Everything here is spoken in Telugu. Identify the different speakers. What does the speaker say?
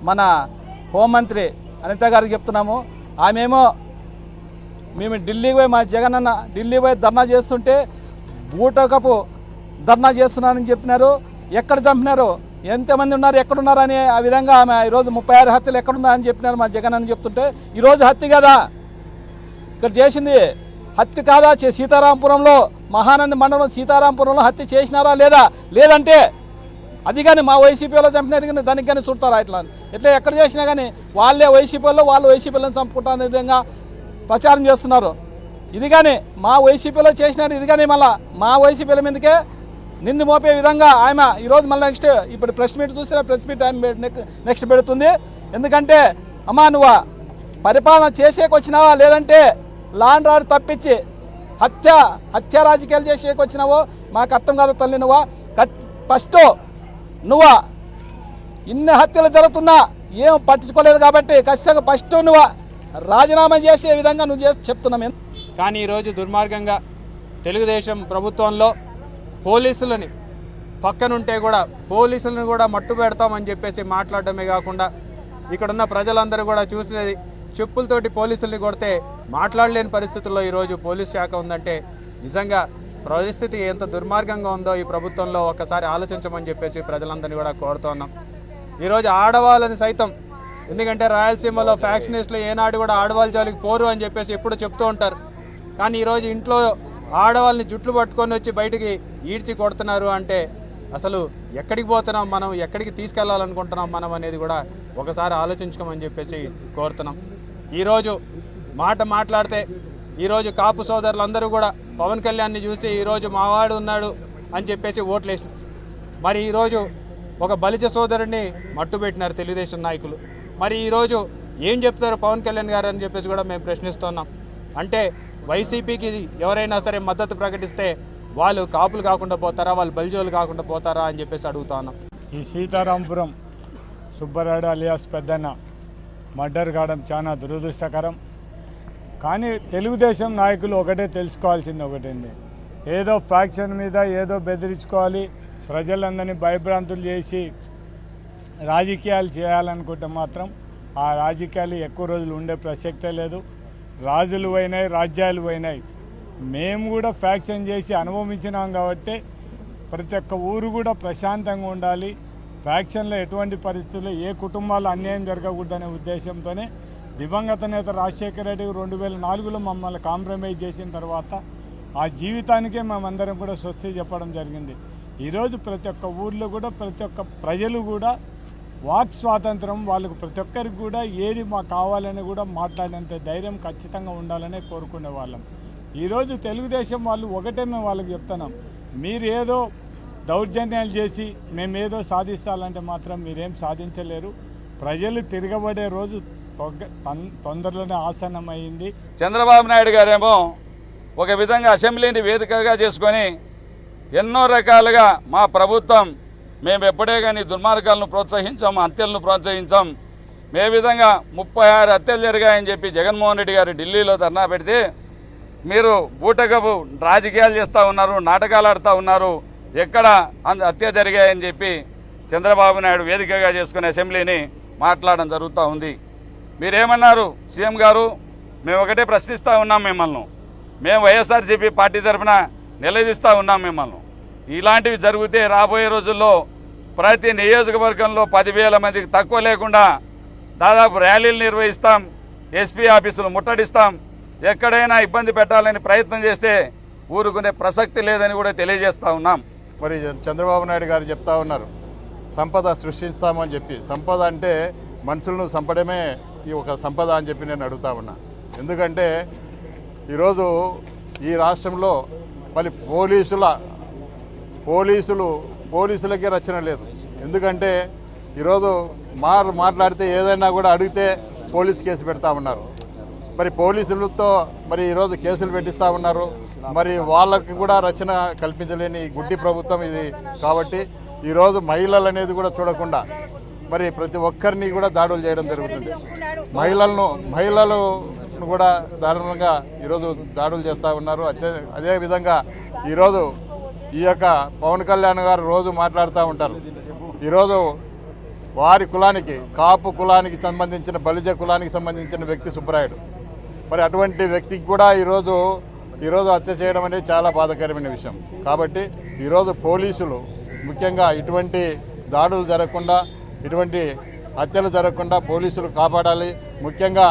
Speaker 1: మన హోంమంత్రి అనిత గారికి చెప్తున్నాము. ఆమెమో మేము ఢిల్లీకి పోయి మా జగన్ అన్న ఢిల్లీ పోయి ధర్నా చేస్తుంటే బూటకపు ధర్నా చేస్తున్నారని చెప్పినారు. ఎక్కడ చంపినారు? ఎంతమంది ఉన్నారు? ఎక్కడున్నారు అని ఆ విధంగా ఆమె ఈరోజు ముప్పై ఆరు హత్యలు ఎక్కడున్నా అని చెప్పినారు మా జగన్ అని చెప్తుంటే ఈరోజు హత్య కదా? ఇక్కడ చేసింది హత్య కాదా? సీతారాంపురంలో మహానంది మండలం సీతారాంపురంలో హత్య చేసినారా లేదా? లేదంటే అది కానీ మా వైసీపీలో చంపినట్టు కానీ దానికి కానీ చుట్టారా ఇట్లా? ఇట్లా ఎక్కడ చేసినా కానీ వాళ్ళే వైసీపీలో వాళ్ళు వైసీపీలను చంపుకుంటారనే విధంగా ప్రచారం చేస్తున్నారు. ఇది కానీ మా వైసీపీలో చేసినట్టు ఇది కానీ మళ్ళీ మా వైసీపీల మీదకే నింది మోపే విధంగా ఆమె ఈరోజు మళ్ళీ నెక్స్ట్ ఇప్పుడు ప్రెస్ మీట్ చూస్తే ప్రెస్ మీట్ ఆమె నెక్స్ట్ పెడుతుంది. ఎందుకంటే అమ్మా నువ్వు పరిపాలన చేసేకి వచ్చినావా? లేదంటే లాండ్ ఆర్డర్ తప్పించి హత్య హత్య రాజకీయాలు చేసేకి వచ్చినావో? మాకు అర్థం కాదు తల్లి నువ్వా. ఫస్ట్ నువ్వు? ఇన్ని హత్యలు జరుగుతున్నా ఏం పట్టించుకోలేదు కాబట్టి ఖచ్చితంగా ఫస్ట్ నువ్వు? రాజీనామా చేసే విధంగా నువ్వు చేసి చెప్తున్నాం
Speaker 2: కానీ ఈరోజు దుర్మార్గంగా తెలుగుదేశం ప్రభుత్వంలో పోలీసులని పక్కనుంటే కూడా పోలీసులను కూడా మట్టు పెడతామని చెప్పేసి మాట్లాడటమే కాకుండా ఇక్కడున్న ప్రజలందరూ కూడా చూసినది చెప్పులతోటి పోలీసుల్ని కొడితే మాట్లాడలేని పరిస్థితుల్లో ఈరోజు పోలీస్ శాఖ ఉందంటే నిజంగా పరిస్థితి ఎంత దుర్మార్గంగా ఉందో ఈ ప్రభుత్వంలో ఒకసారి ఆలోచించమని చెప్పేసి ప్రజలందరినీ కూడా కోరుతున్నాం ఈరోజు ఆడవాళ్ళని సైతం ఎందుకంటే రాయలసీమలో ఫ్యాక్షనిస్టులు ఏనాడు కూడా ఆడవాళ్ళ జోలికి పోరు అని చెప్పేసి ఎప్పుడు చెప్తూ ఉంటారు. కానీ ఈరోజు ఇంట్లో ఆడవాళ్ళని జుట్లు పట్టుకొని వచ్చి బయటికి ఈడ్చి కొడుతున్నారు అంటే అసలు ఎక్కడికి పోతున్నాం మనం ఎక్కడికి తీసుకెళ్ళాలనుకుంటున్నాం మనం అనేది కూడా ఒకసారి ఆలోచించుకోమని చెప్పేసి కోరుతున్నాం. ఈరోజు మాట మాట్లాడితే ఈరోజు కాపు సోదరులందరూ కూడా పవన్ కళ్యాణ్ని చూసి ఈరోజు మావాడు ఉన్నాడు అని చెప్పేసి ఓట్లేసి మరి ఈరోజు ఒక బలిజ సోదరుడిని మట్టుబెట్టినారు తెలుగుదేశం నాయకులు. మరి ఈరోజు ఏం చెప్తారు పవన్ కళ్యాణ్ గారు అని చెప్పేసి కూడా మేము ప్రశ్నిస్తున్నాం. అంటే వైసీపీకి ఎవరైనా సరే మద్దతు ప్రకటిస్తే వాళ్ళు కాపులు కాకుండా పోతారా వాళ్ళు బలిజోలు కాకుండా పోతారా అని చెప్పేసి అడుగుతా ఉన్నాం
Speaker 3: ఈ సీతారాంపురం సుబ్బరాయుడు అలియాస్ పెద్దన్న మర్డర్ కావడం చాలా దురదృష్టకరం. కానీ తెలుగుదేశం నాయకులు ఒకటే తెలుసుకోవాల్సింది ఒకటండి. ఏదో ఫ్యాక్షన్ మీద ఏదో బెదిరించుకోవాలి ప్రజలందరినీ భయభ్రాంతులు చేసి రాజకీయాలు చేయాలనుకుంటే మాత్రం ఆ రాజకీయాలు ఎక్కువ రోజులు ఉండే ప్రసక్తే లేదు. రాజులు పోయినాయి రాజ్యాలు పోయినాయి. మేము కూడా ఫ్యాక్షన్ చేసి అనుభవించినాం కాబట్టి ప్రతి ఒక్క ఊరు కూడా ప్రశాంతంగా ఉండాలి. ఫ్యాక్షన్లో ఎటువంటి పరిస్థితుల్లో ఏ కుటుంబాలు అన్యాయం జరగకూడదనే ఉద్దేశంతోనే దివంగత నేత రాజశేఖర రెడ్డి రెండు వేల నాలుగులో మమ్మల్ని కాంప్రమైజ్ చేసిన తర్వాత ఆ జీవితానికే మేమందరం కూడా స్వస్తి చెప్పడం జరిగింది. ఈరోజు ప్రతి ఒక్క ఊర్లో కూడా ప్రతి ఒక్క ప్రజలు కూడా వాక్ స్వాతంత్రం వాళ్ళకు ప్రతి ఒక్కరికి కూడా ఏది మాకు కావాలని కూడా మాట్లాడేంత ధైర్యం ఖచ్చితంగా ఉండాలనే కోరుకునే వాళ్ళం. ఈరోజు తెలుగుదేశం వాళ్ళు ఒకటే మేము వాళ్ళకి చెప్తున్నాం. మీరేదో దౌర్జన్యాలు చేసి మేమేదో సాధిస్తాలంటే మాత్రం మీరేం సాధించలేరు. ప్రజలు తిరగబడే రోజు తొందరలోనే ఆసన్నమైంది.
Speaker 4: చంద్రబాబు నాయుడు గారేమో ఒక విధంగా అసెంబ్లీని వేదికగా చేసుకొని ఎన్నో రకాలుగా మా ప్రభుత్వం మేము ఎప్పుడే కానీ దుర్మార్గాలను ప్రోత్సహించాం హత్యలను ప్రోత్సహించాం. మే విధంగా ముప్పై ఆరు హత్యలు జరిగాయని చెప్పి జగన్మోహన్ రెడ్డి గారు ఢిల్లీలో ధర్నా పెడితే మీరు బూటకపు రాజకీయాలు చేస్తూ ఉన్నారు నాటకాలు ఆడుతూ ఉన్నారు ఎక్కడ అంత హత్య జరిగాయని చెప్పి చంద్రబాబు నాయుడు వేదికగా చేసుకునే అసెంబ్లీని మాట్లాడడం జరుగుతూ ఉంది. మీరేమన్నారు? సీఎం గారు మేము ఒకటే ప్రశ్నిస్తూ ఉన్నాం మిమ్మల్ని. మేము వైఎస్ఆర్సీపీ పార్టీ తరఫున నిలదీస్తూ ఉన్నాం మిమ్మల్ని. ఇలాంటివి జరిగితే రాబోయే రోజుల్లో ప్రతి నియోజకవర్గంలో పదివేల మందికి తక్కువ లేకుండా దాదాపు ర్యాలీలు నిర్వహిస్తాం ఎస్పీ ఆఫీసులు ముట్టడిస్తాం. ఎక్కడైనా ఇబ్బంది పెట్టాలని ప్రయత్నం చేస్తే ఊరుకునే ప్రసక్తి లేదని కూడా తెలియజేస్తూ ఉన్నాం.
Speaker 5: మరి చంద్రబాబు నాయుడు గారు చెప్తా ఉన్నారు సంపద సృష్టిస్తామని చెప్పి. సంపద అంటే మనుషులను చంపడమే ఈ ఒక సంపద అని చెప్పి నేను అడుగుతా ఉన్నా. ఎందుకంటే ఈరోజు ఈ రాష్ట్రంలో మళ్ళీ పోలీసుల పోలీసులు పోలీసులకే రచన లేదు. ఎందుకంటే ఈరోజు మారు మాట్లాడితే ఏదైనా కూడా అడిగితే పోలీస్ కేసు పెడతా ఉన్నారు. మరి పోలీసులతో మరి ఈరోజు కేసులు పెట్టిస్తూ ఉన్నారు. మరి వాళ్ళకి కూడా రచన కల్పించలేని గుడ్డి ప్రభుత్వం ఇది. కాబట్టి ఈరోజు మహిళలు అనేది కూడా చూడకుండా మరి ప్రతి ఒక్కరిని కూడా దాడులు చేయడం జరుగుతుంది. మహిళలను మహిళలు కూడా దారుణంగా ఈరోజు దాడులు చేస్తూ ఉన్నారు. అదే అదే విధంగా ఈరోజు ఈ యొక్క పవన్ కళ్యాణ్ గారు రోజు మాట్లాడుతూ ఉంటారు. ఈరోజు వారి కులానికి కాపు కులానికి సంబంధించిన బలిజ కులానికి సంబంధించిన వ్యక్తి సుబ్బరాయుడు. మరి అటువంటి వ్యక్తికి కూడా ఈరోజు ఈరోజు హత్య చేయడం అనేది చాలా బాధకరమైన విషయం. కాబట్టి ఈరోజు పోలీసులు ముఖ్యంగా ఇటువంటి దాడులు జరగకుండా ఇటువంటి హత్యలు జరగకుండా పోలీసులు కాపాడాలి. ముఖ్యంగా